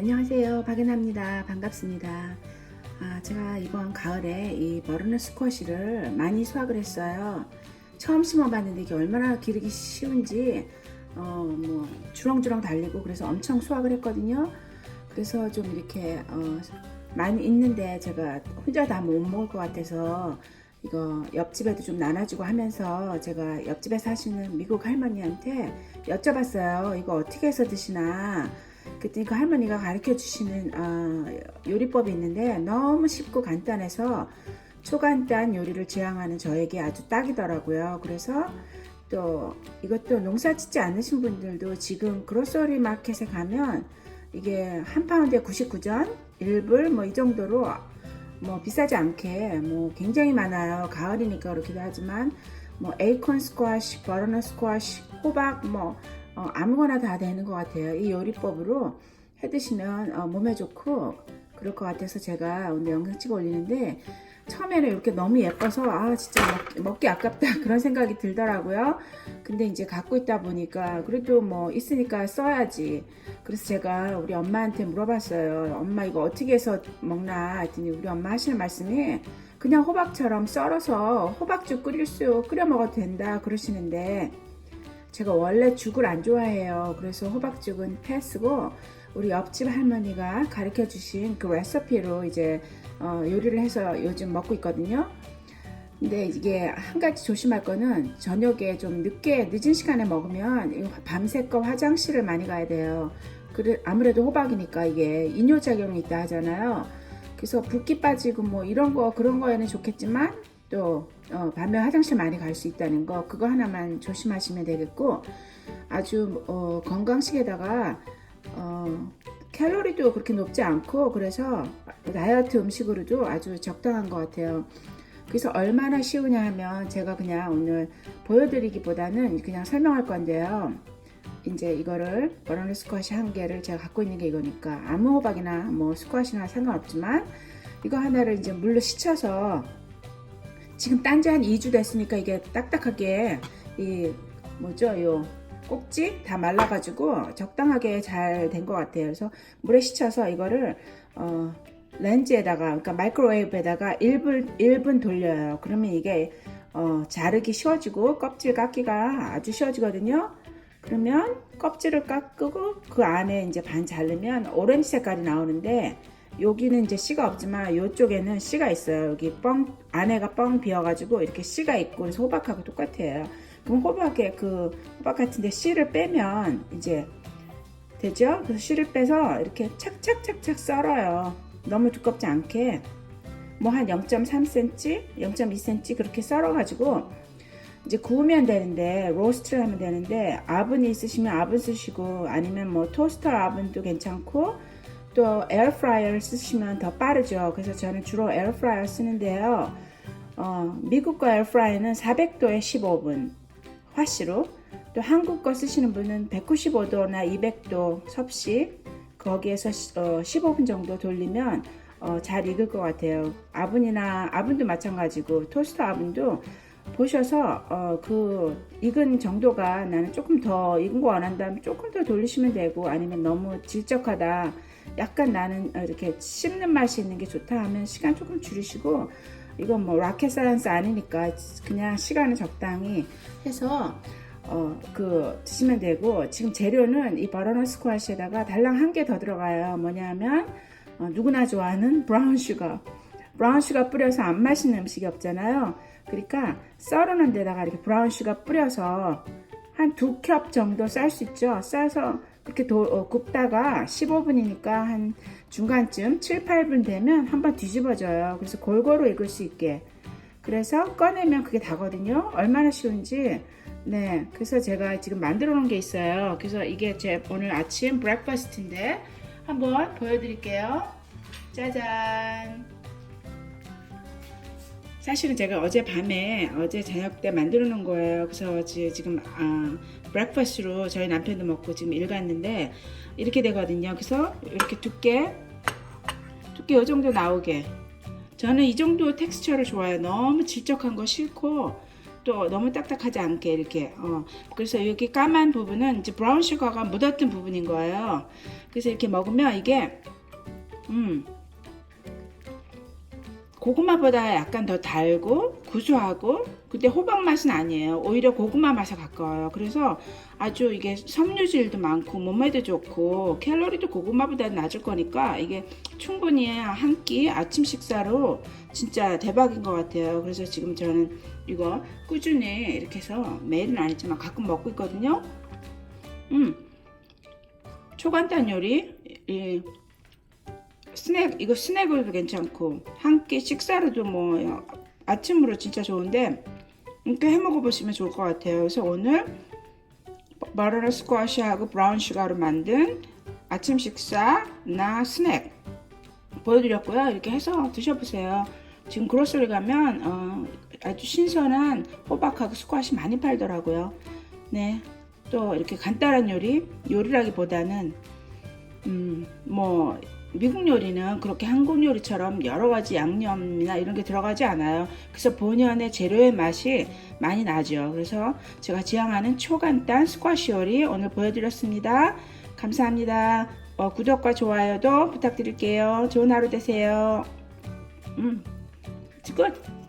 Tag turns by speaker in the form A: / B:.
A: 안녕하세요. 박연아입니다. 반갑습니다. 아, 제가 이번 가을에 이 버르너 스쿼시를 많이 수확을 했어요. 처음 심어봤는데 이게 얼마나 기르기 쉬운지 어, 뭐 주렁주렁 달리고 그래서 엄청 수확을 했거든요. 그래서 좀 이렇게 어, 많이 있는데 제가 혼자 다 못 먹을 것 같아서 이거 옆집에도 좀 나눠주고 하면서 제가 옆집에 사시는 미국 할머니한테 여쭤봤어요 이거 어떻게 해서 드시나 그랬더니 그 할머니가 가르쳐 주시는 어, 요리법이 있는데 너무 쉽고 간단해서 초간단 요리를 지향하는 저에게 아주 딱이더라고요. 그래서 또 이것도 농사 짓지 않으신 분들도 지금 그로서리 마켓에 가면 이게 한 파운드에 99전, 1불 뭐 이 정도로 뭐 비싸지 않게 뭐 굉장히 많아요. 가을이니까 그렇기도 하지만 뭐 에이콘 스쿼시, 버너너 스쿼시, 호박 뭐 어, 아무거나 다 되는 것 같아요. 이 요리법으로 해 드시면 어, 몸에 좋고 그럴 것 같아서 제가 오늘 영상 찍어 올리는데 처음에는 이렇게 너무 예뻐서 아 진짜 먹, 먹기 아깝다 그런 생각이 들더라고요. 근데 이제 갖고 있다 보니까 그래도 뭐 있으니까 써야지. 그래서 제가 우리 엄마한테 물어봤어요. 엄마 이거 어떻게 해서 먹나 했더니 우리 엄마 하시는 말씀이 그냥 호박처럼 썰어서 호박죽 끓일 수 끓여 먹어도 된다 그러시는데 제가 원래 죽을 안 좋아해요. 그래서 호박죽은 패스고 우리 옆집 할머니가 가르쳐 주신 그 레시피로 이제 어, 요리를 해서 요즘 먹고 있거든요. 근데 이게 한 가지 조심할 거는 저녁에 좀 늦게 늦은 시간에 먹으면 밤새껏 화장실을 많이 가야 돼요. 그래 아무래도 호박이니까 이게 이뇨작용이 있다 하잖아요. 그래서 붓기 빠지고 뭐 이런 거 그런 거에는 좋겠지만 또 어, 밤에 화장실 많이 갈 수 있다는 거 그거 하나만 조심하시면 되겠고 아주 어, 건강식에다가 어, 칼로리도 그렇게 높지 않고 그래서 다이어트 음식으로도 아주 적당한 것 같아요. 그래서 얼마나 쉬우냐 하면 제가 그냥 오늘 보여드리기보다는 그냥 설명할 건데요. 이제 이거를 버너리 스쿼시 한 개를 제가 갖고 있는 게 이거니까 아무 호박이나 뭐 스쿼시나 상관없지만 이거 하나를 이제 물로 씻혀서 지금 딴 지 한 2주 됐으니까 이게 딱딱하게 이 뭐죠 요 꼭지 다 말라가지고 적당하게 잘 된 것 같아요. 그래서 물에 씻혀서 이거를 어, 렌즈에다가 그러니까 마이크로웨이브에다가 1분 1분 돌려요. 그러면 이게 어, 자르기 쉬워지고 껍질 깎기가 아주 쉬워지거든요. 그러면 껍질을 깎고 그 안에 이제 반 자르면 오렌지 색깔이 나오는데 여기는 이제 씨가 없지만 이쪽에는 씨가 있어요. 여기 뻥 안에가 뻥 비어가지고 이렇게 씨가 있고 호박하고 똑같아요. 그럼 호박에 그 호박 같은데 씨를 빼면 이제 되죠? 그래서 씨를 빼서 이렇게 착착착착 썰어요. 너무 두껍지 않게 뭐 한 0.3cm, 0.2cm 그렇게 썰어가지고 이제 구우면 되는데 로스트를 하면 되는데 아븐이 있으시면 아븐 쓰시고 아니면 뭐 토스터 아븐도 괜찮고 또 에어프라이어를 쓰시면 더 빠르죠. 그래서 저는 주로 에어프라이어 쓰는데요. 어, 미국 거 에어프라이어는 400도에 15분 화씨로 또 한국 거 쓰시는 분은 195도나 200도 섭씨 거기에서 어, 15분 정도 돌리면 어, 잘 익을 것 같아요. 아븐이나 아븐도 마찬가지고 토스터 아븐도 보셔서 어, 그 익은 정도가 나는 조금 더 익은 거 원한다면 조금 더 돌리시면 되고 아니면 너무 질적하다 약간 나는 이렇게 씹는 맛이 있는 게 좋다 하면 시간 조금 줄이시고 이건 뭐 라켓 사이언스 아니니까 그냥 시간을 적당히 해서 어, 그 드시면 되고 지금 재료는 이 버너너 스쿼시에다가 달랑 한 개 더 들어가요. 뭐냐면 어, 누구나 좋아하는 브라운 슈거. 브라운 슈거 뿌려서 안 맛있는 음식이 없잖아요. 그러니까 썰어놓은 데다가 이렇게 브라운 슈거 뿌려서 한 두 컵 정도 쌀 수 있죠. 싸서 그렇게 도, 어, 굽다가 15분이니까 한 중간쯤 7, 8분 되면 한번 뒤집어져요. 그래서 골고루 익을 수 있게. 그래서 꺼내면 그게 다거든요. 얼마나 쉬운지. 네. 그래서 제가 지금 만들어 놓은 게 있어요. 그래서 이게 제 오늘 아침 브렉퍼스트인데 한번 보여드릴게요. 짜잔. 사실은 제가 어제 밤에 어제 저녁 때 만들어 놓은 거예요. 그래서 지금 아, 브렉퍼스트로 저희 남편도 먹고 지금 일 갔는데 이렇게 되거든요. 그래서 이렇게 두께 두께 이 정도 나오게 저는 이 정도 텍스처를 좋아해요. 너무 질적한 거 싫고 또또 너무 딱딱하지 않게 이렇게 어 그래서 여기 까만 부분은 이제 브라운 슈가가 묻었던 부분인 거예요. 그래서 이렇게 먹으면 이게 음 고구마보다 약간 더 달고 구수하고 근데 호박 맛은 아니에요. 오히려 고구마 맛에 가까워요. 그래서 아주 이게 섬유질도 많고 몸에도 좋고 캘로리도 고구마보다 낮을 거니까 이게 충분히 한 끼 아침 식사로 진짜 대박인 것 같아요. 그래서 지금 저는 이거 꾸준히 이렇게 해서 매일은 아니지만 가끔 먹고 있거든요. 음, 초간단 요리, 이 스낵 이거 스낵으로도 괜찮고 한 끼 식사로도 뭐 아침으로 진짜 좋은데 이렇게 해 먹어 보시면 좋을 것 같아요. 그래서 오늘 바나나 스쿼시하고 브라운 슈가로 만든 아침 식사나 스낵 보여드렸고요. 이렇게 해서 드셔보세요. 지금 그로스리 가면 어, 아주 신선한 호박하고 스쿼시 많이 팔더라고요. 네, 또 이렇게 간단한 요리 요리라기보다는 음, 뭐 미국 요리는 그렇게 한국 요리처럼 여러 가지 양념이나 이런 게 들어가지 않아요. 그래서 본연의 재료의 맛이 많이 나죠. 그래서 제가 지향하는 초간단 스쿼시 요리 오늘 보여드렸습니다. 감사합니다. 어, 구독과 좋아요도 부탁드릴게요. 좋은 하루 되세요. 음, 끝.